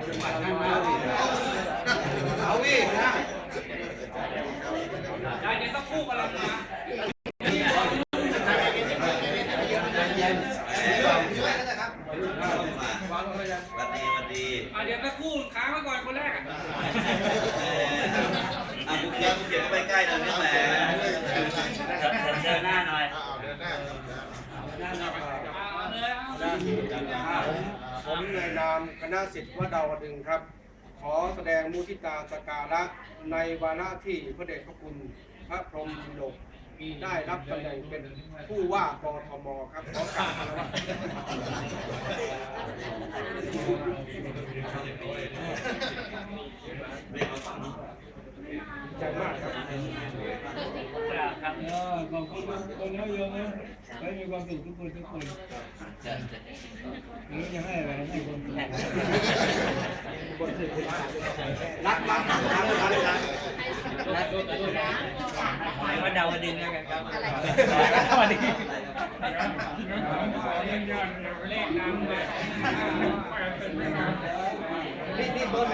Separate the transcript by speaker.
Speaker 1: เอาดินะ
Speaker 2: ได้เดี๋ยวต้องคู่กันแล้วนะ
Speaker 3: วันดีวันดี
Speaker 2: อะเดี๋ยวต้องคู่ค้างไว้ก่อนคนแรกอะ
Speaker 3: อะบุกเขียนบุกเขียนไปใกล้หน่อยนี่แหละ
Speaker 4: เดินหน้าหน่อย
Speaker 2: เอาเลยเอา
Speaker 1: ผมในนามคณะสิทธิ์วดาวดึงครับ ขอแสดงมุทิตาสการะในวาระที่พระเดชพระคุณพระพรหมดิโลกได้รับตำแหน่งเป็นผู้ว่ากทมครับขอกราบคารวะใจมากครับ
Speaker 4: ครับ
Speaker 5: เออขอบคุณทุกคนนะโยมนะให้มีความสุขทุกคนทุกคนหรือจะให้อะไรให้ความสุข
Speaker 1: รักรักรักรักรักรัก
Speaker 4: ให้ว่าดาวดึงแล้วกันครับ
Speaker 2: เลขนำเลย
Speaker 1: นี่นี่เบอร์